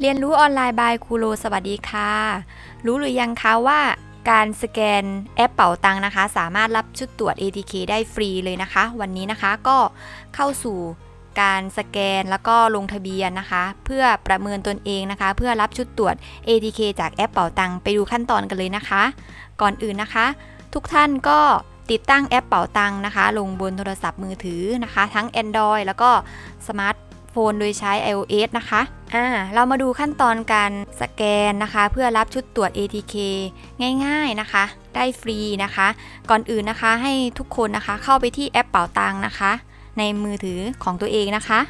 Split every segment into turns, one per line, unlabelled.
เรียนรู้ออนไลน์บายครูโรสวัสดีค่ะ รู้หรือยังคะว่าการสแกนแอปเป๋าตังนะคะ สามารถรับชุดตรวจ ATK ได้ฟรีเลยนะคะ วันนี้นะคะก็เข้าสู่การสแกนแล้วก็ลงทะเบียนนะคะ เพื่อประเมินตนเองนะคะ เพื่อรับชุดตรวจ ATK จากแอปเป๋าตังไปดูขั้นตอนกันเลยนะคะ ก่อนอื่นนะคะ ทุกท่านก็ติดตั้งแอปเป๋าตังนะคะ ลงบนโทรศัพท์มือถือนะคะ ทั้ง Android แล้วก็สมาร์ทโฟนโดยใช้ iOS นะคะ อ่าเรามาดูขั้นตอนการสแกนนะคะ เพื่อรับชุดตรวจ ATK ง่ายๆนะคะ ได้ฟรีนะคะ ก่อนอื่นนะคะให้ทุกคนนะคะเข้าไปที่แอปเป๋าตังนะคะ ในมือถือของตัวเองนะคะ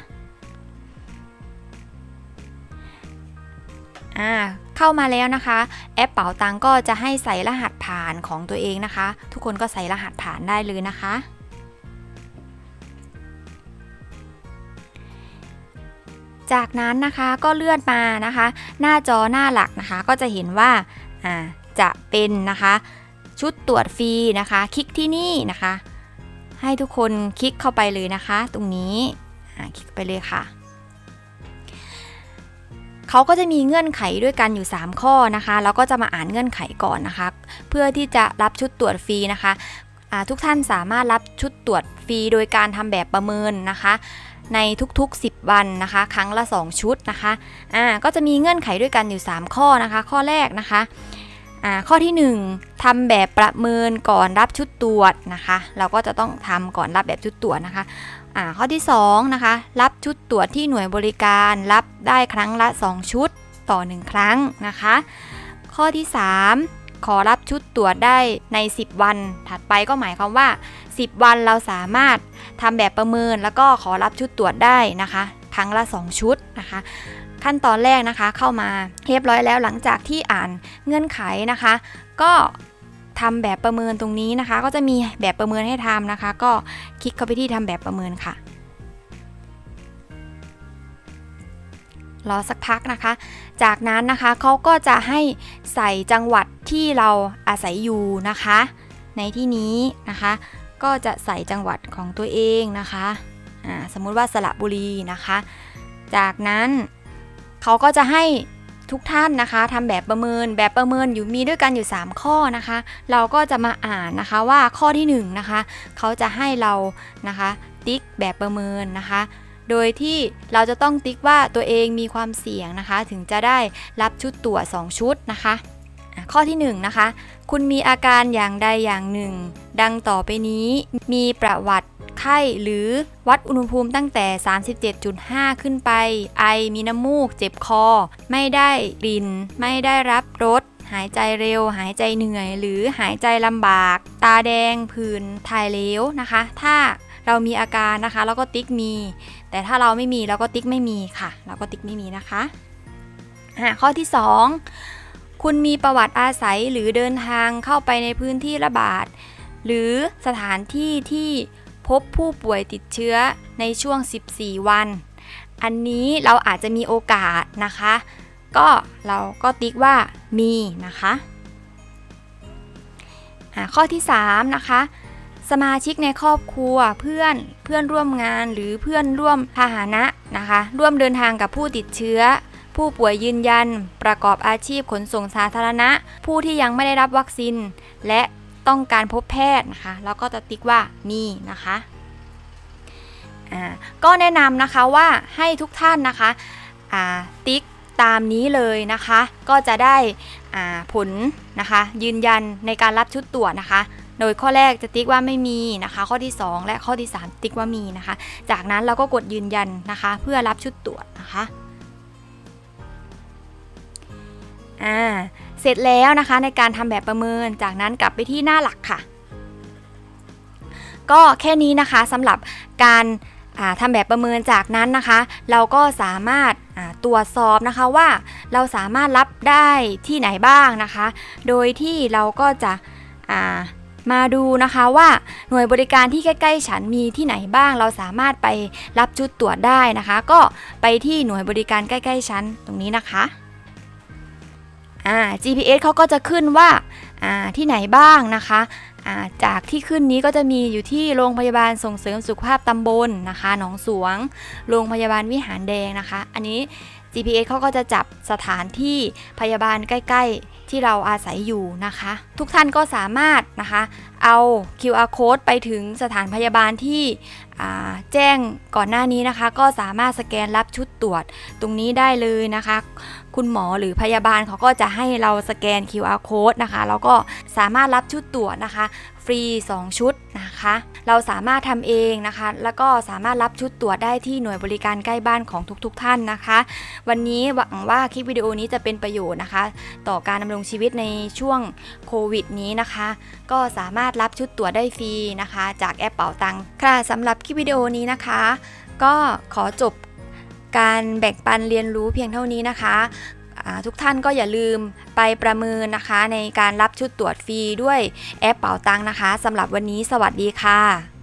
อ่าเข้ามาแล้วนะคะ แอปเป๋าตังก็จะให้ใส่รหัสผ่านของตัวเองนะคะ ทุกคนก็ใส่รหัสผ่านได้เลยนะคะ จากนั้นนะคะก็เลื่อนมานะคะ หน้าจอหน้าหลักนะคะ ก็จะเห็นว่าจะเป็นนะคะชุดตรวจฟรีนะคะ คลิกที่นี่นะคะ ให้ทุกคนคลิกเข้าไปเลยนะคะ ตรงนี้คลิกไปเลยค่ะเขาก็จะมีเงื่อนไขด้วยกันอยู่ 3 ข้อนะคะแล้วก็จะมาอ่านเงื่อนไขก่อนนะคะ เพื่อที่จะรับชุดตรวจฟรีนะคะทุกท่านสามารถรับชุดตรวจฟรีโดยการทำแบบประเมินนะคะ ในทุกๆ 10 วันนะคะ ครั้งละ 2 ชุดนะคะอ่าก็จะมีเงื่อนไขด้วยกันอยู่ 3 ข้อนะคะ ข้อแรกนะคะอ่าข้อที่ 1ทำแบบประเมินก่อนรับชุดตรวจนะคะ เราก็จะต้องทำก่อนรับแบบชุดตรวจนะคะอ่าข้อที่2นะคะรับชุดตรวจที่หน่วยบริการรับได้ครั้งละ 2 ชุดต่อ 1 ครั้งนะคะ ข้อที่ 3 ขอรับชุดตรวจได้ใน 10 วัน ถัดไปก็หมายความว่า 10 วันเราสามารถทำแบบประเมินแล้วก็ขอรับชุดตรวจได้นะคะ ครั้งละ 2 ชุดนะคะขั้นตอนแรกนะคะเข้ามาเรียบร้อยแล้วหลังจากที่อ่านเงื่อนไขนะคะ ก็ทำแบบประเมินตรงนี้นะคะ ก็จะมีแบบประเมินให้ทำนะคะ ก็คลิกเข้าไปที่ทำแบบประเมินค่ะ รอสักพักนะคะ จากนั้นนะคะเขาก็จะให้ใส่จังหวัดที่เราอาศัยอยู่นะคะ ในที่นี้นะคะ ก็จะใส่จังหวัดของตัวเองนะคะสมมุติว่าสระบุรีนะคะ จากนั้นเขาก็จะให้ทุกท่านนะคะทำแบบประเมินแบบประเมินอยู่มีด้วยกันอยู่ 3 ข้อนะคะ เราก็จะมาอ่านนะคะว่าข้อที่1นะคะเขาจะให้เรานะคะติ๊กแบบประเมินนะคะ โดยที่เราจะต้องติ๊กว่าตัวเองมีความเสี่ยงนะคะ ถึงจะได้รับชุดตรวจ2 ชุดนะคะ ข้อที่1นะคะ คุณมีอาการอย่างใดอย่างหนึ่ง ดังต่อไปนี้มีประวัติไข้หรือวัดอุณหภูมิตั้งแต่ 37.5 ขึ้นไป ไอมีน้ำมูก เจ็บคอ ไม่ได้กลิ่น ไม่ได้รับรสหายใจเร็ว หายใจเหนื่อย หรือหายใจลำบาก ตาแดงผื่นถ่ายเหลวนะคะ ถ้า เรามีอาการนะคะ แล้วก็ติ๊กมี แต่ถ้าเราไม่มีเราก็ติ๊กไม่มีค่ะ เราก็ติ๊กไม่มีนะคะข้อที่ 2 คุณมีประวัติอาศัยหรือเดินทางเข้าไปในพื้นที่ระบาด หรือสถานที่ที่พบผู้ป่วยติดเชื้อในช่วง 14 วัน อันนี้เราอาจจะมีโอกาสนะคะ ก็เราก็ติ๊กว่ามีนะคะอะข้อที่ 3 นะคะ สมาชิกในครอบครัวเพื่อนเพื่อนร่วมงานหรือเพื่อนร่วมพาหนะนะคะ ร่วมเดินทางกับผู้ติดเชื้อ ผู้ป่วยยืนยัน ประกอบอาชีพขนส่งสาธารณะ ผู้ที่ยังไม่ได้รับวัคซีน และต้องการพบแพทย์นะคะแล้วก็จะติ๊กว่ามีนะคะอ่าก็แนะนำนะคะว่าให้ทุกท่านนะคะอ่าติ๊กตามนี้เลยนะคะ ก็จะได้อ่าผลนะคะ ยืนยันในการรับชุดตรวจนะคะ โดยข้อแรกจะติ๊กว่าไม่มีนะคะ ข้อที่ 2 และข้อที่ 3 ติ๊กว่ามีนะคะ จากนั้นเราก็กดยืนยันนะคะ เพื่อรับชุดตรวจนะคะอ่าเสร็จแล้วนะคะในการทำแบบประเมินจากนั้นกลับไปที่หน้าหลักค่ะ ก็แค่นี้นะคะสำหรับการาทำแบบประเมินจากนั้นนะคะ เราก็สามารถาตรวจสอบนะคะว่าเราสามารถรับได้ที่ไหนบ้างนะคะ โดยที่เราก็จะอ่า มาดูนะคะว่าหน่วยบริการที่ใกล้ ๆ ฉันมีที่ไหนบ้าง เราสามารถไปรับชุดตรวจได้นะคะ ก็ไปที่หน่วยบริการใกล้ ๆ ฉันตรงนี้นะคะอ่า GPS เขาก็จะขึ้นว่าอ่าที่ไหนบ้างนะคะอ่าจากที่ขึ้นนี้ก็จะมีอยู่ที่โรงพยาบาลส่งเสริมสุขภาพตำบลนะคะ หนองสวง โรงพยาบาลวิหารแดงนะคะ อันนี้ GPS เขาก็จะจับสถานที่พยาบาลใกล้ ๆ ที่เราอาศัยอยู่นะคะ ทุกท่านก็สามารถนะคะ เอา QR code ไปถึงสถานพยาบาลที่แจ้งก่อนหน้านี้นะคะ ก็สามารถสแกนรับชุดตรวจตรงนี้ได้เลยนะคะ คุณหมอหรือพยาบาลเขาก็จะให้เราสแกน QR code นะคะแล้วก็สามารถรับชุดตรวจนะคะ รี 2 ชุดนะคะ เราสามารถทำเองนะคะ แล้วก็สามารถรับชุดตรวจได้ที่หน่วยบริการใกล้บ้านของทุกๆทท่านนะคะ วันนี้หวังว่าคลิปวิดีโอนี้จะเป็นประโยชน์นะคะ ต่อการดำรงชีวิตในช่วงโควิดนี้นะคะ ก็สามารถรับชุดตรวจได้ฟรีนะคะ จากแอปเป๋าตังค์ค่ะสำหรับคลิปวิดีโอนี้นะคะ ก็ขอจบการแบ่งปันเรียนรู้เพียงเท่านี้นะคะ ทุกท่านก็อย่าลืมไปประเมินนะคะ ในการรับชุดตรวจฟรีด้วยแอปเป๋าตังค์นะคะสำหรับวันนี้สวัสดีค่ะ